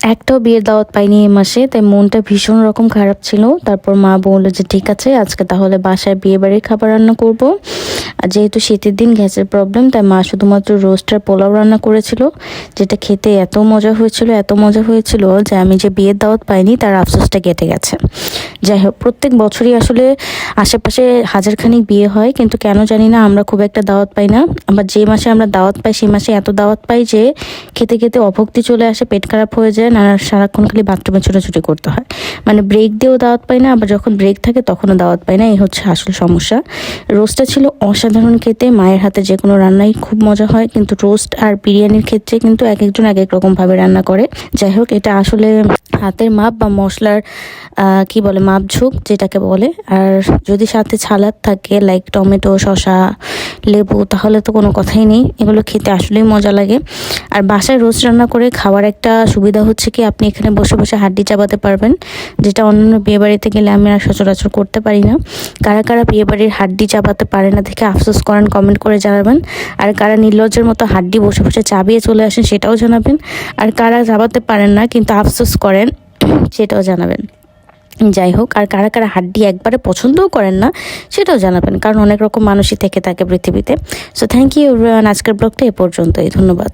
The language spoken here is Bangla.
একটাও বিয়ের দাওয়াত পাইনি এই মাসে, তাই মনটা ভীষণ রকম খারাপ ছিল। তারপর মা বলল যে, ঠিক আছে, আজকে তাহলে বাসায় বিয়ে বাড়ির খাবার রান্না করব। আর যেহেতু শীতের দিন, গ্যাসের প্রবলেম, তাই মা শুধুমাত্র রোস্টার পোলাও রান্না করেছিল, যেটা খেতে এত মজা হয়েছিল, এত মজা হয়েছিল যে, আমি যে বিয়ের দাওয়াত পাইনি, তার আফসোসটা কেটে গেছে। যাই হোক প্রত্যেক বছরই আসলে আশেপাশে হাজারখানিক বিয়ে হয়, কিন্তু কেন জানি না আমরা খুব একটা দাওয়াত পাই না। আবার যে মাসে আমরা দাওয়াত পাই, সেই মাসে এত দাওয়াত পাই যে খেতে খেতে অভক্তি চলে আসে, পেট খারাপ হয়ে যায়, না, সারাক্ষণ খালি বাথরুমে ছোটাছুটি করতে হয়। মানে ব্রেক দিয়েও দাওয়াত পাই না, আবার যখন ব্রেক থাকে তখনও দাওয়াত পাই না, এই হচ্ছে আসল সমস্যা। রোস্টটা ছিল অসাধারণ খেতে, মায়ের হাতে যে কোনো রান্নাই খুব মজা হয়, কিন্তু রোস্ট আর বিরিয়ানির ক্ষেত্রে কিন্তু এক একজন এক এক রকমভাবে রান্না করে। যাই হোক এটা আসলে হাতের মাপ বা মশলার কি বলে মাপ ঝুঁক যেটাকে বলে। আর যদি সাথে ছালাদ থাকে লাইক টমেটো, শসা, লেবু, তাহলে তো কোনো কথাই নেই। এগুলো খেতে আসলেই মজা লাগে। আর বাসায় রোজ রান্না করে খাওয়ার একটা সুবিধা হচ্ছে কি, আপনি এখানে বসে বসে হাড্ডি চাপাতে পারবেন, যেটা অন্যান্য বিয়েবাড়িতে গেলে আমি আর সচরাচর করতে পারি না। কারা কারা বিয়েবাড়ির হাড্ডি চাপাতে পারে না দেখে আফসোস করেন কমেন্ট করে জানাবেন। আর কারা নির্লজ্জের মতো হাড্ডি বসে বসে চাবিয়ে চলে আসেন, সেটাও জানাবেন। আর কারা চাপাতে পারেন না, কিন্তু আফসোস করেন, সেটাও জানাবেন। যাই হোক আর কারা কারা হাড্ডি একবারে পছন্দও করেন না, সেটাও জানাবেন, কারণ অনেক রকম মানুষই থেকে থাকে পৃথিবীতে। সো থ্যাংক ইউ আজকের ব্লগটা এ পর্যন্তই। ধন্যবাদ।